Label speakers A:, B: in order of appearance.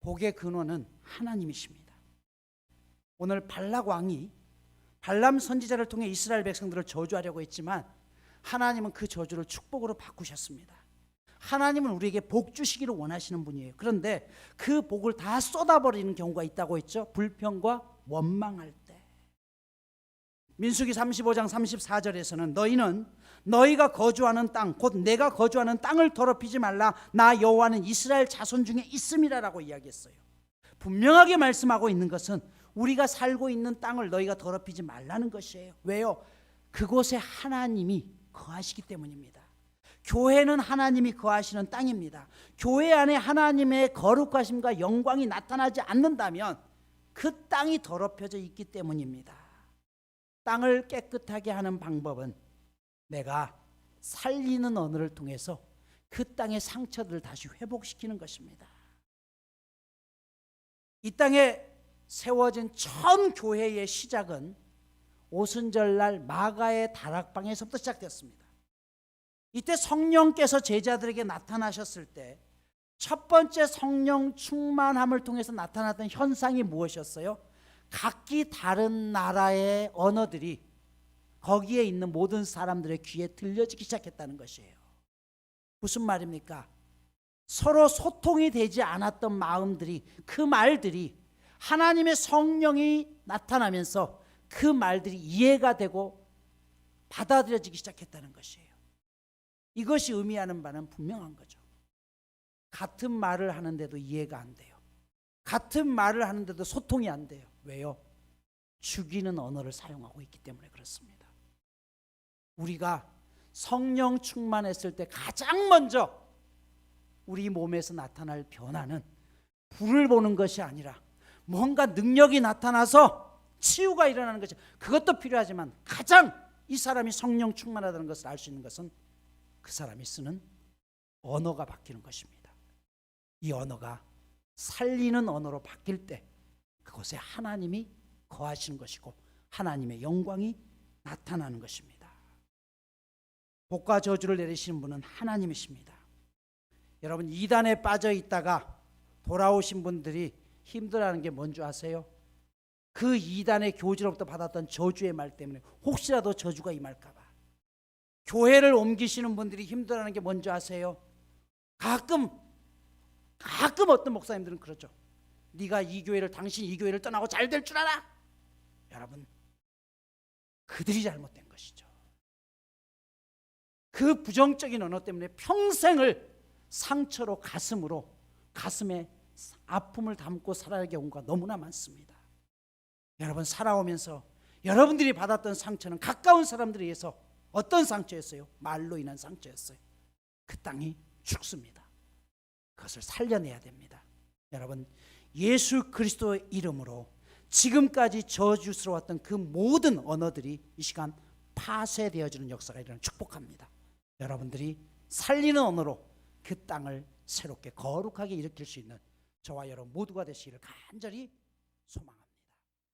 A: 복의 근원은 하나님이십니다. 오늘 발락 왕이 발람 선지자를 통해 이스라엘 백성들을 저주하려고 했지만 하나님은 그 저주를 축복으로 바꾸셨습니다. 하나님은 우리에게 복 주시기를 원하시는 분이에요. 그런데 그 복을 다 쏟아버리는 경우가 있다고 했죠. 불평과 원망할 때. 민수기 35장 34절에서는 너희는 너희가 거주하는 땅 곧 내가 거주하는 땅을 더럽히지 말라 나 여호와는 이스라엘 자손 중에 있음이라라고 이야기했어요. 분명하게 말씀하고 있는 것은 우리가 살고 있는 땅을 너희가 더럽히지 말라는 것이에요. 왜요? 그곳에 하나님이 거하시기 때문입니다. 교회는 하나님이 거하시는 땅입니다. 교회 안에 하나님의 거룩하심과 영광이 나타나지 않는다면 그 땅이 더럽혀져 있기 때문입니다. 땅을 깨끗하게 하는 방법은 내가 살리는 언어를 통해서 그 땅의 상처들을 다시 회복시키는 것입니다. 이 땅에 세워진 천 교회의 시작은 오순절날 마가의 다락방에서부터 시작되었습니다. 이때 성령께서 제자들에게 나타나셨을 때 첫 번째 성령 충만함을 통해서 나타났던 현상이 무엇이었어요? 각기 다른 나라의 언어들이 거기에 있는 모든 사람들의 귀에 들려지기 시작했다는 것이에요. 무슨 말입니까? 서로 소통이 되지 않았던 마음들이 그 말들이 하나님의 성령이 나타나면서 그 말들이 이해가 되고 받아들여지기 시작했다는 것이에요. 이것이 의미하는 바는 분명한 거죠. 같은 말을 하는데도 이해가 안 돼요. 같은 말을 하는데도 소통이 안 돼요. 왜요? 죽이는 언어를 사용하고 있기 때문에 그렇습니다. 우리가 성령 충만했을 때 가장 먼저 우리 몸에서 나타날 변화는 불을 보는 것이 아니라 뭔가 능력이 나타나서 치유가 일어나는 것이 그것도 필요하지만 가장 이 사람이 성령 충만하다는 것을 알 수 있는 것은 그 사람이 쓰는 언어가 바뀌는 것입니다. 이 언어가 살리는 언어로 바뀔 때 그곳에 하나님이 거하시는 것이고 하나님의 영광이 나타나는 것입니다. 복과 저주를 내리시는 분은 하나님이십니다. 여러분 이단에 빠져 있다가 돌아오신 분들이 힘들어하는 게 뭔지 아세요? 그 이단의 교지로부터 받았던 저주의 말 때문에 혹시라도 저주가 임할까봐 교회를 옮기시는 분들이 힘들어하는 게 뭔지 아세요? 가끔 가끔 어떤 목사님들은 그러죠. 네가 이 교회를 당신 이 교회를 떠나고 잘 될 줄 알아? 여러분 그들이 잘못된 것이죠. 그 부정적인 언어 때문에 평생을 상처로 가슴으로 가슴에 아픔을 담고 살아야 할 경우가 너무나 많습니다. 여러분 살아오면서 여러분들이 받았던 상처는 가까운 사람들에 의해서 어떤 상처였어요? 말로 인한 상처였어요. 그 땅이 죽습니다. 그것을 살려내야 됩니다. 여러분 예수 그리스도의 이름으로 지금까지 저주스러웠던 그 모든 언어들이 이 시간 파쇄되어지는 역사가 일어나 축복합니다. 여러분들이 살리는 언어로 그 땅을 새롭게 거룩하게 일으킬 수 있는 저와 여러분 모두가 되시기를 간절히 소망합니다.